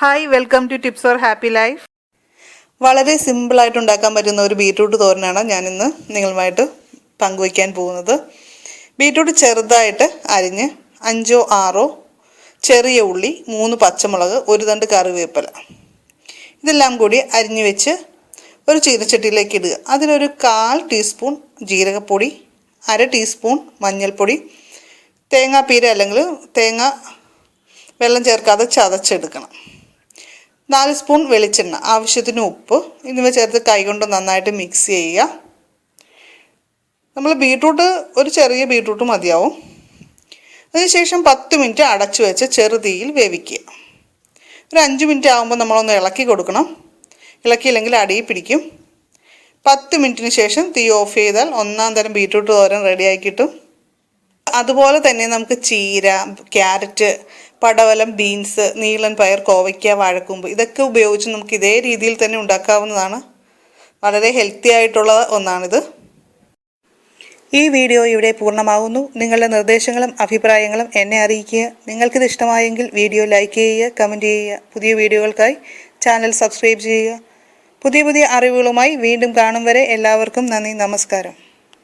Hi welcome to tips for happy life വളരെ സിമ്പിളായിട്ട് ഉണ്ടാക്കാൻ പറ്റുന്ന ഒരു ബീറ്റ്റൂട്ട് തോരനാണ് ഞാനിന്ന് നിങ്ങളുമായിട്ട് പങ്കുവയ്ക്കാൻ പോകുന്നത്. ബീറ്റ്റൂട്ട് ചെറുതായിട്ട് അരിഞ്ഞ് അഞ്ചോ ആറോ ചെറിയ ഉള്ളി മൂന്ന് പച്ചമുളക് ഒരു തണ്ട് കറിവേപ്പില. ഇതെല്ലാം കൂടി അരിഞ്ഞു വെച്ച് ഒരു ചീനച്ചട്ടിയിലേക്ക് ഇടുക. അതിലൊരു കാൽ ടീസ്പൂൺ ജീരകപ്പൊടി അര ടീസ്പൂൺ മഞ്ഞൾപ്പൊടി തേങ്ങാപ്പീര അല്ലെങ്കിൽ തേങ്ങ വെള്ളം ചേർക്കാതെ ചതച്ചെടുക്കണം. നാല് സ്പൂൺ വെളിച്ചെണ്ണ ആവശ്യത്തിന് ഉപ്പ് എന്നിവ ചേർത്ത് കൈകൊണ്ട് നന്നായിട്ട് മിക്സ് ചെയ്യുക. നമ്മൾ ബീട്രൂട്ട് ഒരു ചെറിയ ബീട്രൂട്ട് മതിയാവും. അതിനുശേഷം പത്ത് മിനിറ്റ് അടച്ചു വെച്ച് ചെറുതീയിൽ വേവിക്കുക. ഒരു അഞ്ച് മിനിറ്റ് ആകുമ്പോൾ നമ്മളൊന്ന് ഇളക്കി കൊടുക്കണം. ഇളക്കിയില്ലെങ്കിൽ അടിയിൽ പിടിക്കും. പത്ത് മിനിറ്റിന് ശേഷം തീ ഓഫ് ചെയ്താൽ ഒന്നാം തരം ബീട്രൂട്ട് തോരൻ റെഡിയായി അതുപോലെ തന്നെ നമുക്ക് ചീര ക്യാരറ്റ് പടവലം ബീൻസ് നീളൻ പയർ കോവയ്ക്ക വാഴക്കൂമ്പ് ഇതൊക്കെ ഉപയോഗിച്ച് നമുക്ക് ഇതേ രീതിയിൽ തന്നെ ഉണ്ടാക്കാവുന്നതാണ്. വളരെ ഹെൽത്തി ആയിട്ടുള്ള ഒന്നാണിത്. ഈ വീഡിയോ ഇവിടെ പൂർണമാകുന്നു നിങ്ങളുടെ നിർദ്ദേശങ്ങളും അഭിപ്രായങ്ങളും എന്നെ അറിയിക്കുക. നിങ്ങൾക്കിത് ഇഷ്ടമായെങ്കിൽ വീഡിയോ ലൈക്ക് ചെയ്യുക കമന്റ് ചെയ്യുക. പുതിയ വീഡിയോകൾക്കായി ചാനൽ സബ്സ്ക്രൈബ് ചെയ്യുക. പുതിയ പുതിയ അറിവുകളുമായി വീണ്ടും കാണും വരെ എല്ലാവർക്കും നന്ദി നമസ്കാരം.